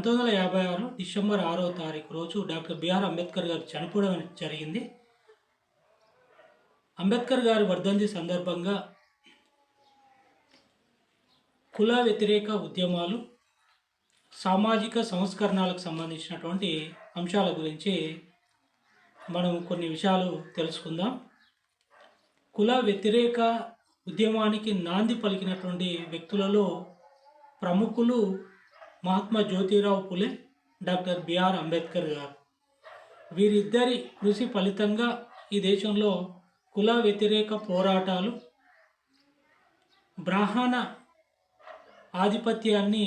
పంతొమ్మిది వందల యాభై ఆరు డిసెంబర్ ఆరో తారీఖు రోజు డాక్టర్ బిఆర్ అంబేద్కర్ గారు చనిపోవడం జరిగింది. అంబేద్కర్ గారి వర్ధంతి సందర్భంగా కుల వ్యతిరేక ఉద్యమాలు సామాజిక సంస్కరణలకు సంబంధించినటువంటి అంశాల గురించి మనం కొన్ని విషయాలు తెలుసుకుందాం. కుల వ్యతిరేక ఉద్యమానికి నాంది పలికినటువంటి వ్యక్తులలో ప్రముఖులు మహాత్మా జ్యోతిరావు పులే డాక్టర్ బిఆర్ అంబేద్కర్ గారు. వీరిద్దరి కృషి ఫలితంగా ఈ దేశంలో కుల వ్యతిరేక పోరాటాలు బ్రాహ్మణ ఆధిపత్యాన్ని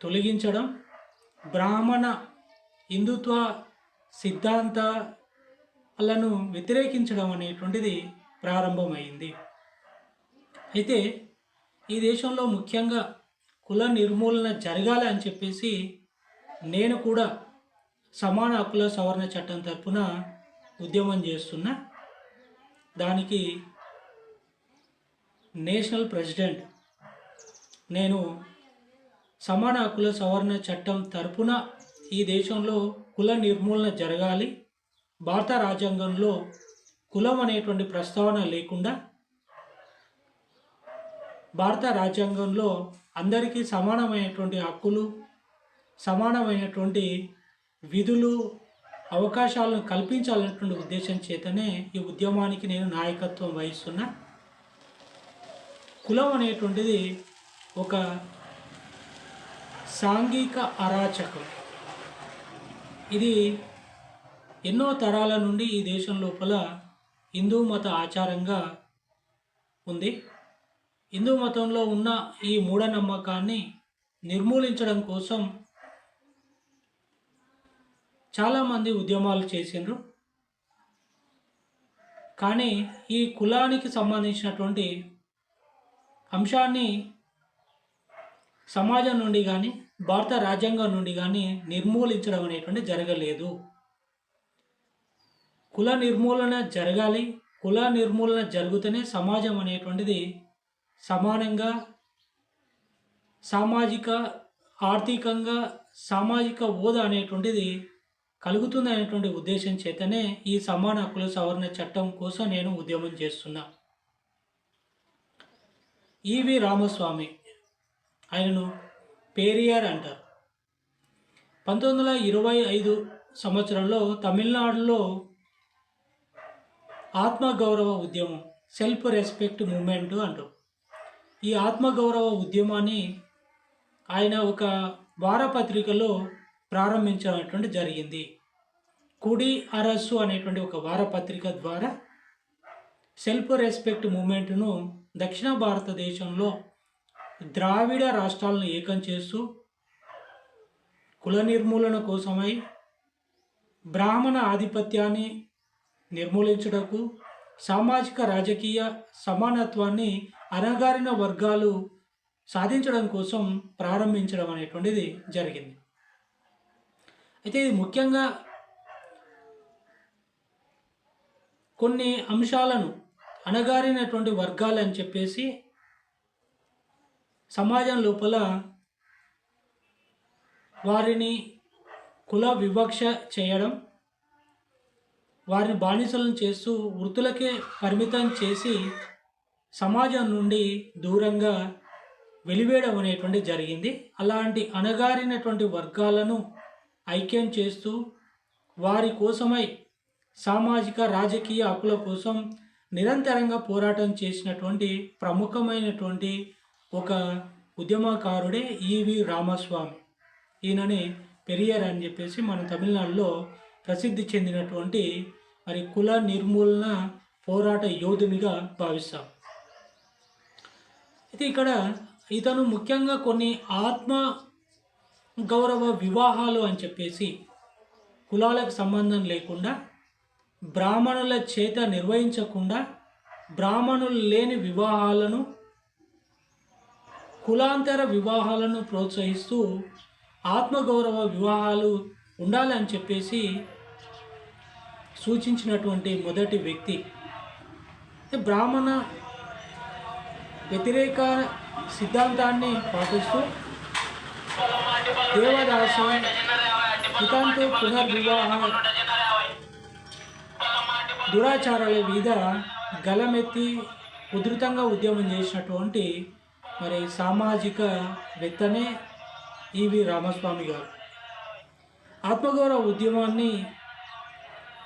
తొలగించడం బ్రాహ్మణ హిందుత్వ సిద్ధాంతాలను వ్యతిరేకించడం అనేటువంటిది ప్రారంభమైంది. అయితే ఈ దేశంలో ముఖ్యంగా కుల నిర్మూలన జరగాలి అని చెప్పేసి నేను కూడా సమాన హక్కుల సవరణ చట్టం తరపున ఉద్యమం చేస్తున్నా దానికి నేషనల్ ప్రెసిడెంట్ నేను సమాన హక్కుల సవరణ చట్టం తరపున ఈ దేశంలో కుల నిర్మూలన జరగాలి భారత రాజ్యాంగంలో కులం అనేటువంటి ప్రస్తావన లేకుండా భారత రాజ్యాంగంలో అందరికీ సమానమైనటువంటి హక్కులు సమానమైనటువంటి విధులు అవకాశాలను కల్పించాలన్నటువంటి ఉద్దేశం చేతనే ఈ ఉద్యమానికి నేను నాయకత్వం వహిస్తున్నా. కులం అనేటువంటిది ఒక సాంఘిక అరాచకం. ఇది ఎన్నో తరాల నుండి ఈ దేశం లోపల హిందూ మత ఆచారంగా ఉంది. హిందూ మతంలో ఉన్న ఈ మూఢనమ్మకాన్ని నిర్మూలించడం కోసం చాలామంది ఉద్యమాలు చేసిండ్రు. కానీ ఈ కులానికి సంబంధించినటువంటి అంశాన్ని సమాజం నుండి కానీ భారత రాజ్యాంగం నుండి కానీ నిర్మూలించడం అనేటువంటి జరగలేదు. కుల నిర్మూలన జరగాలి కుల నిర్మూలన జరుగుతూనే సమాజం అనేటువంటిది సమానంగా సామాజిక ఆర్థికంగా సామాజిక హోదా అనేటువంటిది కలుగుతుంది అనేటువంటి ఉద్దేశం చేతనే ఈ సమాన హక్కుల సవరణ చట్టం కోసం నేను ఉద్యమం చేస్తున్నా. ఈవి రామస్వామి ఆయనను పేరియార్ అంటారు. పంతొమ్మిది వందల ఇరవై ఐదు సంవత్సరంలో తమిళనాడులో ఆత్మగౌరవ ఉద్యమం సెల్ఫ్ రెస్పెక్ట్ మూమెంట్ అంటారు. ఈ ఆత్మగౌరవ ఉద్యమాన్ని ఆయన ఒక వారపత్రికలో ప్రారంభించినటువంటి జరిగింది. కుడి అరస్సు అనేటువంటి ఒక వారపత్రిక ద్వారా సెల్ఫ్ రెస్పెక్ట్ మూమెంట్ను దక్షిణ భారతదేశంలో ద్రావిడ రాష్ట్రాలను ఏకం చేస్తూ కుల నిర్మూలన కోసమై బ్రాహ్మణ ఆధిపత్యాన్ని నిర్మూలించుటకు సామాజిక రాజకీయ సమానత్వాన్ని అణగారిన వర్గాలు సాధించడం కోసం ప్రారంభించడం అనేటువంటిది జరిగింది. అయితే ఇది ముఖ్యంగా కొన్ని అంశాలను అణగారినటువంటి వర్గాలు అని చెప్పేసి సమాజం లోపల వారిని కుల వివక్ష చేయడం వారిని బానిసలను చేస్తూ వృత్తులకే పరిమితం చేసి సమాజం నుండి దూరంగా వెలివేయడం అనేటువంటి జరిగింది. అలాంటి అణగారినటువంటి వర్గాలను ఐక్యం చేస్తూ వారి కోసమై సామాజిక రాజకీయ హక్కుల కోసం నిరంతరంగా పోరాటం చేసినటువంటి ప్రముఖమైనటువంటి ఒక ఉద్యమకారుడే ఈవి రామస్వామి. ఈయనని పెరియర్ అని చెప్పేసి మన తమిళనాడులో ప్రసిద్ధి చెందినటువంటి మరి కుల నిర్మూలన పోరాట యోధునిగా భావిస్తాం. అయితే ఇక్కడ ఇతను ముఖ్యంగా కొన్ని ఆత్మ గౌరవ వివాహాలు అని చెప్పేసి కులాలకు సంబంధం లేకుండా బ్రాహ్మణుల చేత నిర్వహించకుండా బ్రాహ్మణులు లేని వివాహాలను కులాంతర వివాహాలను ప్రోత్సహిస్తూ ఆత్మగౌరవ వివాహాలు ఉండాలని చెప్పేసి సూచించినటువంటి మొదటి వ్యక్తి. బ్రాహ్మణ వ్యతిరేక సిద్ధాంతాన్ని పాటిస్తూ దేవదాసం ఇతంతో పునర్వివాహ దురాచారాల మీద గలమెత్తి ఉధృతంగా ఉద్యమం చేసినటువంటి మరి సామాజిక వేత్తనే ఈవి రామస్వామి గారు. ఆత్మగౌరవ ఉద్యమాన్ని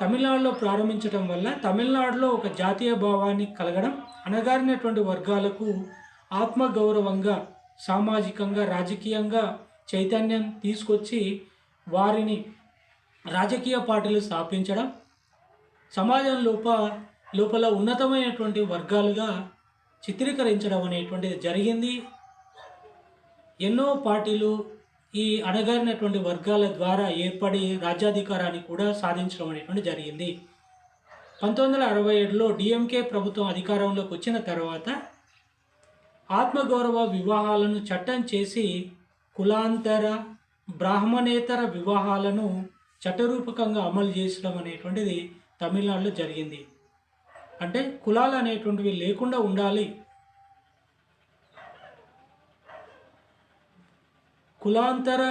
తమిళనాడులో ప్రారంభించడం వల్ల తమిళనాడులో ఒక జాతీయ భావాన్ని కలగడం అణగారినటువంటి వర్గాలకు ఆత్మగౌరవంగా సామాజికంగా రాజకీయంగా చైతన్యం తీసుకొచ్చి వారిని రాజకీయ పార్టీలు స్థాపించడం సమాజం లోప లోపల ఉన్నతమైనటువంటి వర్గాలుగా చిత్రీకరించడం అనేటువంటిది జరిగింది. ఎన్నో పార్టీలు ఈ అణగారినటువంటి వర్గాల ద్వారా ఏర్పడి రాజ్యాధికారాన్ని కూడా సాధించడం అనేటువంటి జరిగింది. పంతొమ్మిది వందల అరవై ఏడులో డిఎంకే ప్రభుత్వం అధికారంలోకి వచ్చిన తర్వాత ఆత్మగౌరవ వివాహాలను చట్టం చేసి కులాంతర బ్రాహ్మణేతర వివాహాలను చట్టరూపకంగా అమలు చేసడం అనేటువంటిది తమిళనాడులో జరిగింది. అంటే కులాలు అనేటువంటివి లేకుండా ఉండాలి. కులాంతర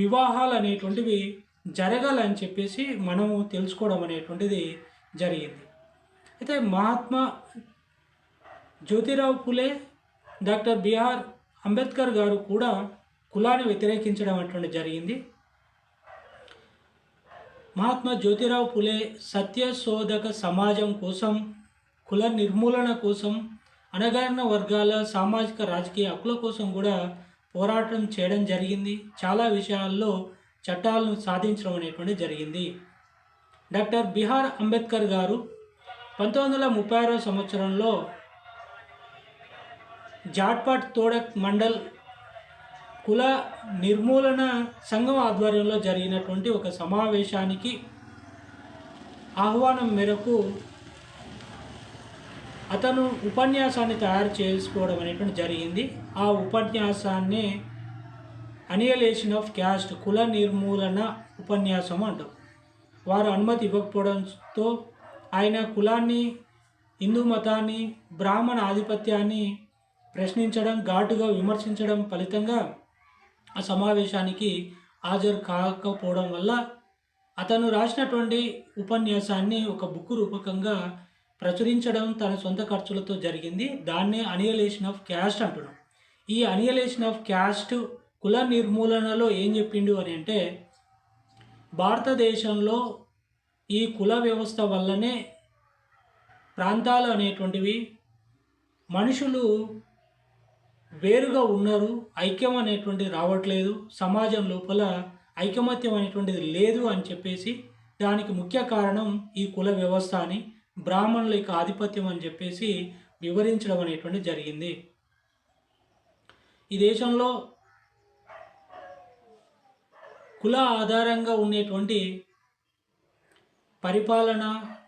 వివాహాలు అనేటువంటివి జరగాలని చెప్పేసి మనము తెలుసుకోవడం అనేటువంటిది జరిగింది. అయితే మహాత్మా జ్యోతిరావు పులే డాక్టర్ బిఆర్ అంబేద్కర్ గారు కూడా కులాన్ని వ్యతిరేకించడం అటువంటి జరిగింది. మహాత్మా జ్యోతిరావు పులే సత్యశోధక సమాజం కోసం కుల నిర్మూలన కోసం అణగారిన వర్గాల సామాజిక రాజకీయ హక్కుల కోసం కూడా పోరాటం చేయడం జరిగింది. చాలా విషయాల్లో చట్టాలను సాధించడం అనేటువంటి జరిగింది. డాక్టర్ బిహార్ అంబేద్కర్ గారు పంతొమ్మిది వందల ముప్పై ఆరో సంవత్సరంలో జాట్పాట్ తోడక్ మండల్ కుల నిర్మూలన సంఘం ఆధ్వర్యంలో జరిగినటువంటి ఒక సమావేశానికి ఆహ్వానం మేరకు అతను ఉపన్యాసాన్ని తయారు చేసుకోవడం అనేటువంటి జరిగింది. ఆ ఉపన్యాసాన్ని అనియలేషన్ ఆఫ్ క్యాస్ట్ కుల నిర్మూలన ఉపన్యాసం అంటాం. వారు అనుమతి ఇవ్వకపోవడంతో ఆయన కులాన్ని హిందూ మతాన్ని బ్రాహ్మణ ఆధిపత్యాన్ని ప్రశ్నించడం ఘాటుగా విమర్శించడం ఫలితంగా ఆ సమావేశానికి హాజరు కాకపోవడం వల్ల అతను రాసినటువంటి ఉపన్యాసాన్ని ఒక బుక్ రూపకంగా ప్రచురించడం తన సొంత ఖర్చులతో జరిగింది. దాన్నే అనియలేషన్ ఆఫ్ క్యాస్ట్ అంటున్నాం. ఈ అనియలేషన్ ఆఫ్ క్యాస్ట్ కుల నిర్మూలనలో ఏం చెప్పిండు అని అంటే భారతదేశంలో ఈ కుల వ్యవస్థ వల్లనే ప్రాంతాలు అనేటువంటివి మనుషులు వేరుగా ఉన్నారు ఐక్యం అనేటువంటిది రావట్లేదు సమాజం లోపల ఐకమత్యం అనేటువంటిది లేదు అని చెప్పేసి దానికి ముఖ్య కారణం ఈ కుల వ్యవస్థ అని బ్రాహ్మణుల యొక్క ఆధిపత్యం అని చెప్పేసి వివరించడం అనేటువంటి జరిగింది. ఈ దేశంలో కుల ఆధారంగా ఉండేటువంటి పరిపాలన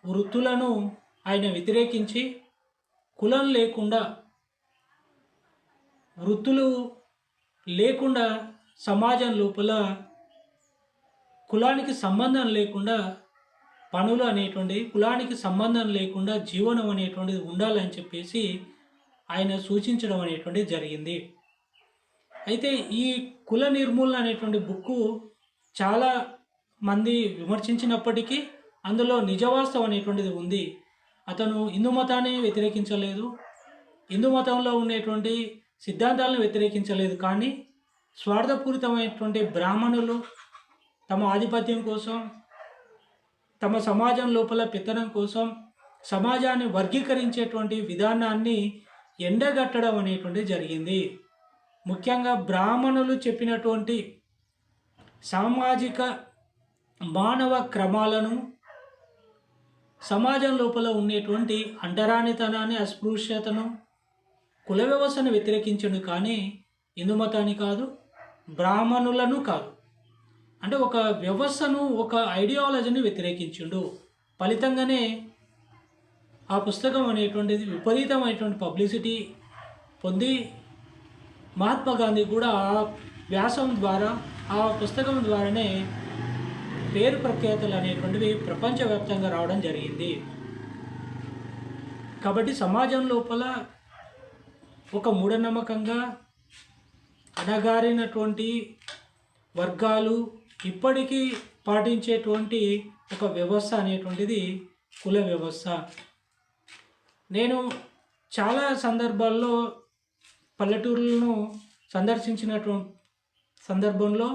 వృత్తులను ఆయన వ్యతిరేకించి కులం లేకుండా వృత్తులు లేకుండా సమాజం లోపల కులానికి సంబంధం లేకుండా పనులు అనేటువంటి కులానికి సంబంధం లేకుండా జీవనం అనేటువంటిది ఉండాలని చెప్పేసి ఆయన సూచించడం అనేటువంటిది జరిగింది. అయితే ఈ కుల నిర్మూలన అనేటువంటి బుక్కు చాలా మంది విమర్శించినప్పటికీ అందులో నిజవాస్తవం అనేటువంటిది ఉంది. అతను హిందూ మతాన్ని వ్యతిరేకించలేదు. హిందూ మతంలో ఉండేటువంటి సిద్ధాంతాలను వ్యతిరేకించలేదు. కానీ స్వార్థపూరితమైనటువంటి బ్రాహ్మణులు తమ ఆధిపత్యం కోసం తమ సమాజం లోపల పెత్తనం కోసం సమాజాన్ని వర్గీకరించేటువంటి విధానాన్ని ఎండగట్టడం అనేటువంటి జరిగింది. ముఖ్యంగా బ్రాహ్మణులు చెప్పినటువంటి సామాజిక మానవ క్రమాలను సమాజం లోపల ఉండేటువంటి అంటరానితనాన్ని అస్పృశ్యతను కుల వ్యవస్థను వ్యతిరేకించను కానీ హిందూ మతాన్ని కాదు బ్రాహ్మణులను కాదు. అంటే ఒక వ్యవస్థను ఒక ఐడియాలజీని వ్యతిరేకించిండు. ఫలితంగానే ఆ పుస్తకం అనేటువంటిది విపరీతమైనటువంటి పబ్లిసిటీ పొంది మహాత్మా గాంధీ కూడా ఆ వ్యాసం ద్వారా ఆ పుస్తకం ద్వారానే పేరు ప్రఖ్యాతలు అనేటువంటివి ప్రపంచవ్యాప్తంగా రావడం జరిగింది. కాబట్టి సమాజం లోపల ఒక మూఢనమ్మకంగా అణగారినటువంటి వర్గాలు ఇప్పటికీ పాటించేటువంటి ఒక వ్యవస్థ అనేటువంటిది కుల వ్యవస్థ. నేను చాలా సందర్భాల్లో పల్లెటూరులను సందర్శించినటువంటి సందర్భంలో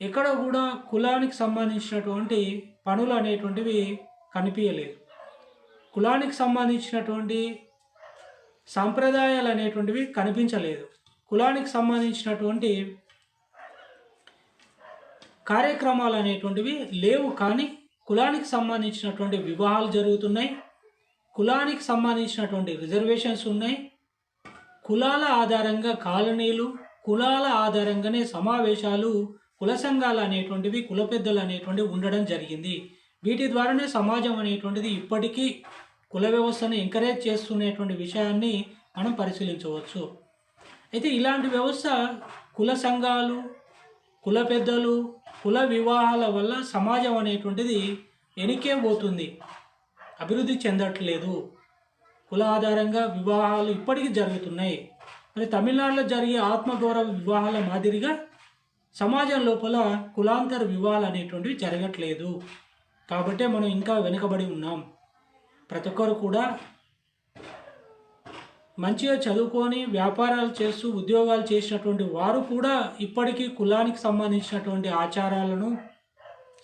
ఎక్కడ కూడా కులానికి సంబంధించినటువంటి పనులు అనేటువంటివి కనిపించలేదు కులానికి సంబంధించినటువంటి సాంప్రదాయాలు అనేటువంటివి కనిపించలేదు. కులానికి సంబంధించినటువంటి కార్యక్రమాలు అనేటువంటివి లేవు కానీ కులానికి సంబంధించినటువంటి వివాహాలు జరుగుతున్నాయి. కులానికి సంబంధించినటువంటి రిజర్వేషన్స్ ఉన్నాయి. కులాల ఆధారంగా కాలనీలు కులాల ఆధారంగానే సమావేశాలు కుల సంఘాలు అనేటువంటివి కుల పెద్దలు అనేటువంటివి ఉండడం జరిగింది. వీటి ద్వారానే సమాజం అనేటువంటిది ఇప్పటికీ కుల వ్యవస్థను ఎంకరేజ్ చేస్తున్నటువంటి విషయాన్ని మనం పరిశీలించవచ్చు. అయితే ఇలాంటి వ్యవస్థ కుల సంఘాలు కుల పెద్దలు కుల వివాహాల వల్ల సమాజం అనేటువంటిది ఎనికే పోతుంది? అభివృద్ధి చెందట్లేదు. కుల ఆధారంగా వివాహాలు ఇప్పటికీ జరుగుతున్నాయి. మరి తమిళనాడులో జరిగే ఆత్మగౌరవ వివాహాల మాదిరిగా సమాజం లోపల కులాంతర వివాహాలు అనేటువంటివి జరగట్లేదు. కాబట్టే మనం ఇంకా వెనుకబడి ఉన్నాం. ప్రతి ఒక్కరు కూడా మంచిగా చదువుకొని వ్యాపారాలు చేస్తూ ఉద్యోగాలు చేసినటువంటి వారు కూడా ఇప్పటికీ కులానికి సంబంధించినటువంటి ఆచారాలను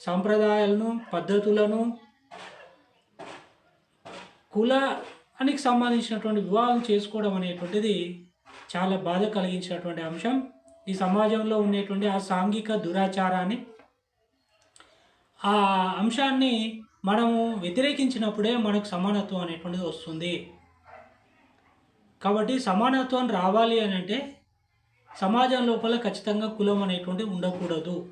సాంప్రదాయాలను పద్ధతులను కులానికి సంబంధించినటువంటి వివాహం చేసుకోవడం అనేటువంటిది చాలా బాధ కలిగించినటువంటి అంశం. ఈ సమాజంలో ఉండేటువంటి ఆ సాంఘిక దురాచారాన్ని ఆ అంశాన్ని మనము వ్యతిరేకించినప్పుడే మనకు సమానత్వం అనేటువంటిది వస్తుంది. కాబట్టి సమానత్వం రావాలి అని అంటే సమాజం లోపల ఖచ్చితంగా కులం అనేటువంటి ఉండకూడదు.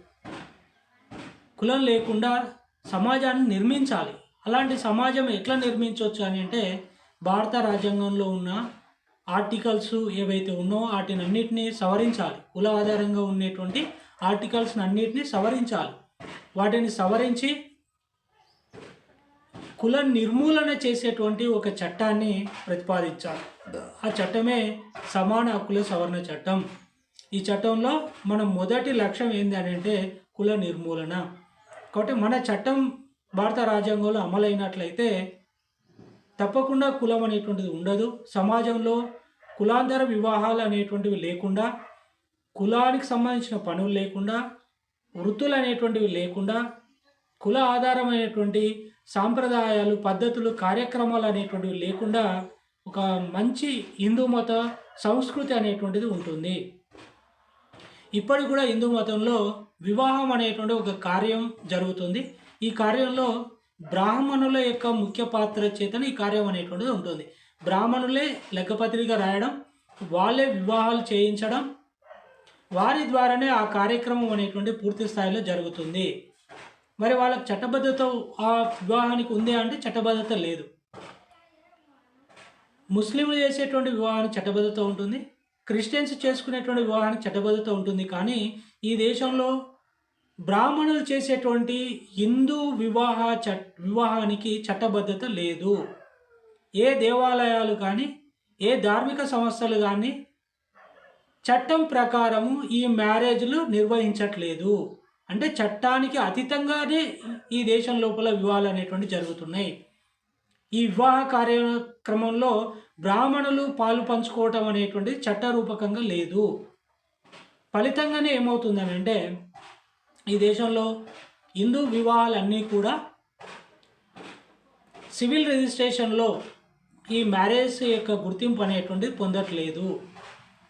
కులం లేకుండా సమాజాన్ని నిర్మించాలి. అలాంటి సమాజం ఎట్లా నిర్మించవచ్చు అని అంటే భారత రాజ్యాంగంలో ఉన్న ఆర్టికల్స్ ఏవైతే ఉన్నో వాటిని అన్నిటినీ సవరించాలి. కుల ఆధారంగా ఉండేటువంటి ఆర్టికల్స్ని అన్నిటినీ సవరించాలి. వాటిని సవరించి కుల నిర్మూలన చేసేటువంటి ఒక చట్టాన్ని ప్రతిపాదించాలి. ఆ చట్టమే సమాన హక్కుల సవరణ చట్టం. ఈ చట్టంలో మన మొదటి లక్ష్యం ఏంది అని అంటే కుల నిర్మూలన. కాబట్టి మన చట్టం భారత రాజ్యాంగంలో అమలైనట్లయితే తప్పకుండా కులం అనేటువంటిది ఉండదు. సమాజంలో కులాంతర వివాహాలు అనేటువంటివి లేకుండా కులానికి సంబంధించిన పనులు లేకుండా వృత్తులు అనేటువంటివి లేకుండా కుల ఆధారమైనటువంటి సాంప్రదాయాలు పద్ధతులు కార్యక్రమాలు అనేటువంటివి లేకుండా ఒక మంచి హిందూ మత సంస్కృతి అనేటువంటిది ఉంటుంది. ఇప్పటికి కూడా హిందూ మతంలో వివాహం అనేటువంటి ఒక కార్యం జరుగుతుంది. ఈ కార్యంలో బ్రాహ్మణుల యొక్క ముఖ్య పాత్ర చేతన ఈ కార్యం అనేటువంటిది ఉంటుంది. బ్రాహ్మణులే లెక్కపత్రిక రాయడం వాళ్ళే వివాహాలు చేయించడం వారి ద్వారానే ఆ కార్యక్రమం అనేటువంటి పూర్తి స్థాయిలో జరుగుతుంది. మరి వాళ్ళకి చట్టబద్ధత ఆ వివాహానికి ఉంది అంటే చట్టబద్ధత లేదు. ముస్లింలు చేసేటువంటి వివాహానికి చట్టబద్ధత ఉంటుంది క్రిస్టియన్స్ చేసుకునేటువంటి వివాహానికి చట్టబద్ధత ఉంటుంది. కానీ ఈ దేశంలో బ్రాహ్మణులు చేసేటువంటి హిందూ వివాహ చట్ వివాహానికి చట్టబద్ధత లేదు. ఏ దేవాలయాలు కానీ ఏ ధార్మిక సంస్థలు కానీ చట్టం ప్రకారము ఈ మ్యారేజ్లు నిర్వహించట్లేదు. అంటే చట్టానికి అతీతంగానే ఈ దేశం లోపల వివాహాలు అనేటువంటి జరుగుతున్నాయి. ఈ వివాహ కార్యక్రమంలో బ్రాహ్మణులు పాలు పంచుకోవటం అనేటువంటి చట్టరూపకంగా లేదు. ఫలితంగానే ఏమవుతుందని అంటే ఈ దేశంలో హిందూ వివాహాలన్నీ కూడా సివిల్ రిజిస్ట్రేషన్లో ఈ మ్యారేజ్ యొక్క గుర్తింపు అనేటువంటిది పొందట్లేదు.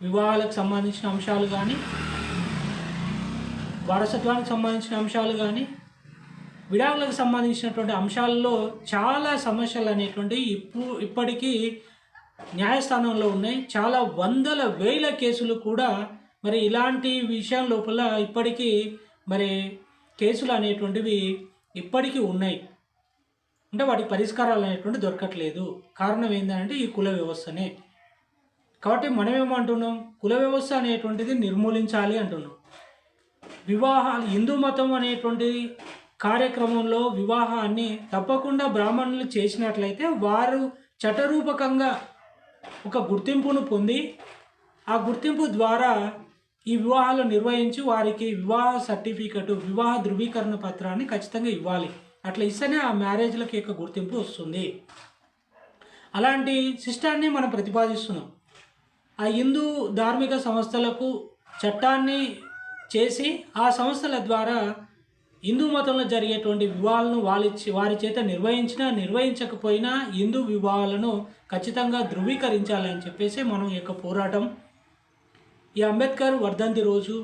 వివాహాలకు సంబంధించిన అంశాలు కానీ వారసత్వానికి సంబంధించిన అంశాలు కానీ విడాకులకు సంబంధించినటువంటి అంశాల్లో చాలా సమస్యలు అనేటువంటివి ఇప్పు ఇప్పటికీ న్యాయస్థానంలో ఉన్నాయి. చాలా వందల వేల కేసులు కూడా మరి ఇలాంటి విషయం లోపల ఇప్పటికీ మరి కేసులు అనేటువంటివి ఇప్పటికీ ఉన్నాయి. అంటే వాటి పరిష్కారాలు అనేటువంటి దొరకట్లేదు. కారణం ఏంటంటే ఈ కుల వ్యవస్థనే. కాబట్టి మనం ఏమంటున్నాం కుల వ్యవస్థ అనేటువంటిది నిర్మూలించాలి అంటున్నాం. వివాహాలు హిందూ మతం అనేటువంటి కార్యక్రమంలో వివాహాన్ని తప్పకుండా బ్రాహ్మణులు చేసినట్లయితే వారు చట్టరూపకంగా ఒక గుర్తింపును పొంది ఆ గుర్తింపు ద్వారా ఈ వివాహాలు నిర్వహించి వారికి వివాహ సర్టిఫికెట్ వివాహ ధృవీకరణ పత్రాన్ని ఖచ్చితంగా ఇవ్వాలి. అట్లా ఇస్తేనే ఆ మ్యారేజ్లకి యొక్క గుర్తింపు వస్తుంది. అలాంటి సిస్టాన్ని మనం ప్రతిపాదిస్తున్నాం. ఆ హిందూ ధార్మిక సంస్థలకు చట్టాన్ని చేసి ఆ సంస్థల ద్వారా హిందూ మతంలో జరిగేటువంటి వివాహాలను వాళ్ళ వారి చేత నిర్వహించినా నిర్వహించకపోయినా హిందూ వివాహాలను ఖచ్చితంగా ధృవీకరించాలని చెప్పేసి మనం యొక్క పోరాటం. ఈ అంబేద్కర్ వర్ధంతి రోజు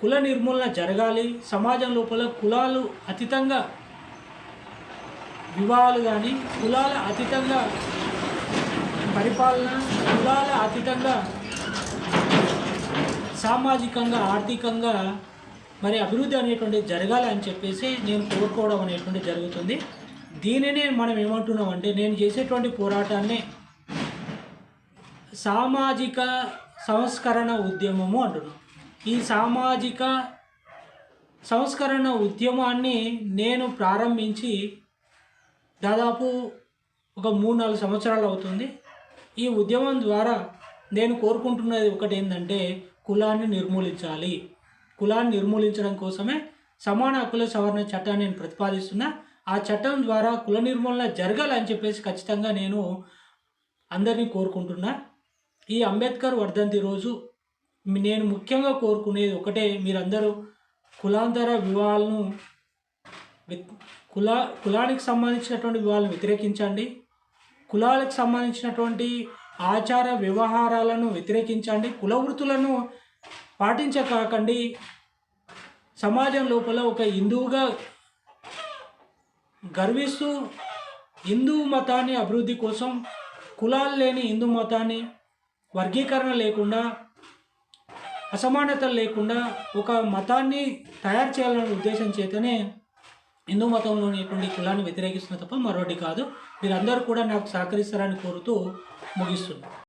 కుల నిర్మూలన జరగాలి. సమాజం లోపల కులాలు అతీతంగా వివాహాలు కానీ కులాల అతీతంగా పరిపాలన కులాల అతీతంగా సామాజికంగా ఆర్థికంగా మరి అభివృద్ధి అనేటువంటిది జరగాలని చెప్పేసి నేను కోరుకోవడం అనేటువంటి జరుగుతుంది. దీనినే మనం ఏమంటున్నాం అంటే నేను చేసేటువంటి పోరాటాన్ని సామాజిక సంస్కరణ ఉద్యమము అంటున్నాం. ఈ సామాజిక సంస్కరణ ఉద్యమాన్ని నేను ప్రారంభించి దాదాపు ఒక మూడు నాలుగు సంవత్సరాలు అవుతుంది. ఈ ఉద్యమం ద్వారా నేను కోరుకుంటున్నది ఒకటి ఏంటంటే కులాన్ని నిర్మూలించాలి. కులాన్ని నిర్మూలించడం కోసమే సమాన హక్కుల సవరణ చట్టాన్ని నేను ప్రతిపాదిస్తున్నా. ఆ చట్టం ద్వారా కుల నిర్మూలన జరగాలని చెప్పేసి ఖచ్చితంగా నేను అందరినీ కోరుకుంటున్నా. ఈ అంబేద్కర్ వర్ధంతి రోజు నేను ముఖ్యంగా కోరుకునేది ఒకటే మీరందరూ కులాంతర వివాహాలను కుల కులానికి సంబంధించినటువంటి వివాహాలను వ్యతిరేకించండి. కులాలకు సంబంధించినటువంటి ఆచార వ్యవహారాలను వ్యతిరేకించండి. కుల వృత్తులను పాటించకాకండి. సమాజం లోపల ఒక హిందువుగా గర్విస్తూ హిందూ మతాన్ని అభివృద్ధి కోసం కులాలు లేని హిందూ మతాన్ని వర్గీకరణ లేకుండా అసమానతలు లేకుండా ఒక మతాన్ని తయారు చేయాలనే ఉద్దేశం చేతనే హిందూ మతంలోనేటువంటి కులాన్ని వ్యతిరేకిస్తున్న తప్ప మరొకటి కాదు. మీరందరూ కూడా నాకు సహకరిస్తారని కోరుతూ ముగిస్తున్నాను